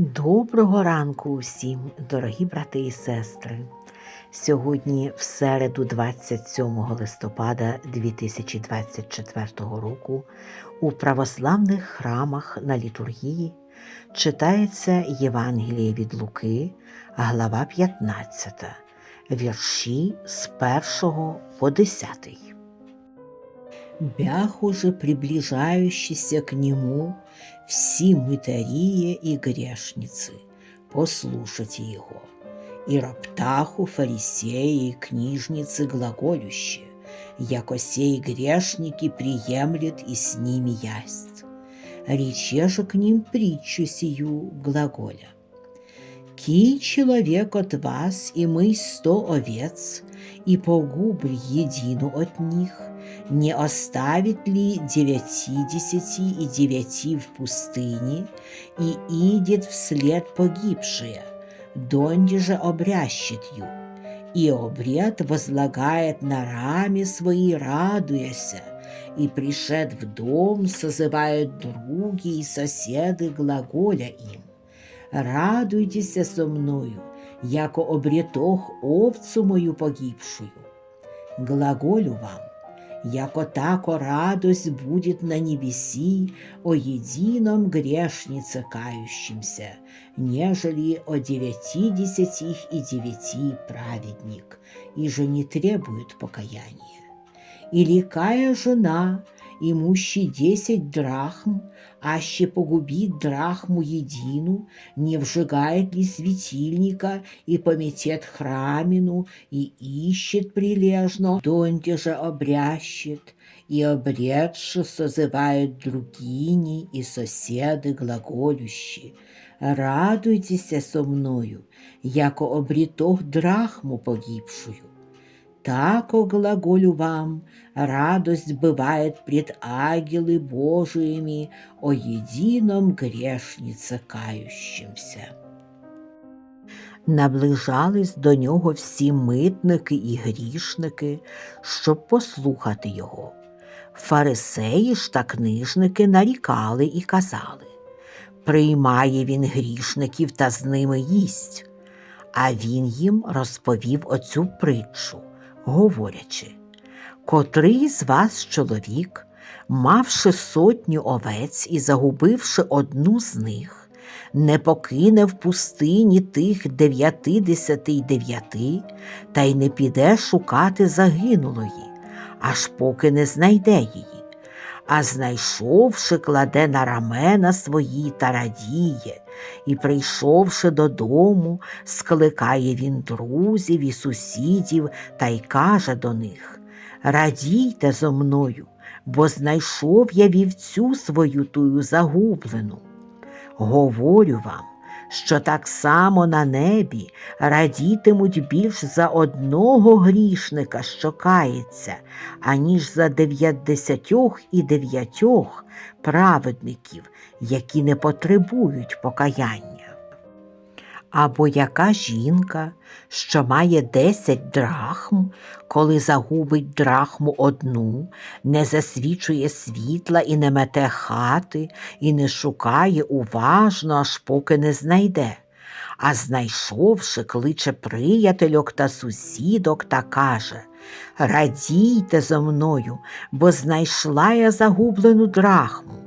Доброго ранку усім, дорогі брати і сестри. Сьогодні, в середу, 27 листопада 2024 року, у православних храмах на літургії читається Євангеліє від Луки, глава 15, вірші з 1 по 10. Бях уже приближающийся к нему все мытарие и грешницы, послушайте его. И роптаху фарисеи и книжницы глаголющие, яко сей грешники приемлет и с ними ясть. Рече же к ним притчу сию глаголя. Кий человек от вас, и мы сто овец, и погубль едину от них, не оставит ли девятидесяти и девяти в пустыне, и идет вслед погибшие, донде же обрящет ю, и обряд возлагает на раме свои, радуяся, и пришед в дом, созывают други и соседы глаголя им. Радуйтеся со мною, яко обретох овцу мою погибшую. Глаголю вам, яко тако радость будет на небеси о едином грешнице кающемся, нежели о девятидесятих и девяти праведник, и же не требует покаяния. Или кая жена, имущий десять драхм, аще погубит драхму едину, не вжигает ли светильника и пометет храмину, и ищет прилежно, донде же обрящет, и обретши созывают другини и соседы глаголющие. Радуйтеся со мною, яко обретох драхму погибшую. Так, о глаголю вам, радость бывает пред ангелы Божиими о едином грешнице кающемся. Наближались до нього всі митники і грішники, щоб послухати його. Фарисеї ж та книжники нарікали і казали Приймає він грішників та з ними їсть. А він їм розповів оцю притчу говорячи, котрий з вас чоловік, мавши сотню овець і загубивши одну з них, не покине в пустині тих дев'ятидесяти й дев'яти, та й не піде шукати загинулої, аж поки не знайде її. А знайшовши, кладе на рамена свої та радіє, і, прийшовши додому, скликає він друзів і сусідів та й каже до них Радійте зо мною, бо знайшов я вівцю свою тую загублену. Говорю вам, що так само на небі радітимуть більш за одного грішника, що кається, аніж за дев'ятдесятьох і дев'ятьох праведників, які не потребують покаяння. Або яка жінка, що має десять драхм, коли загубить драхму одну, не засвічує світла і не мете хати, і не шукає уважно, аж поки не знайде. А знайшовши, кличе приятельок та сусідок та каже Радійте зо мною, бо знайшла я загублену драхму.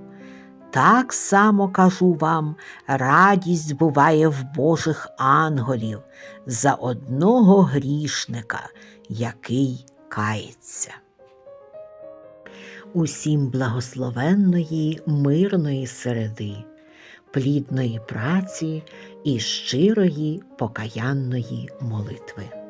Так само кажу вам, радість буває в Божих ангелів за одного грішника, який кається. Усім благословенної, мирної середи, плідної праці і щирої покаянної молитви.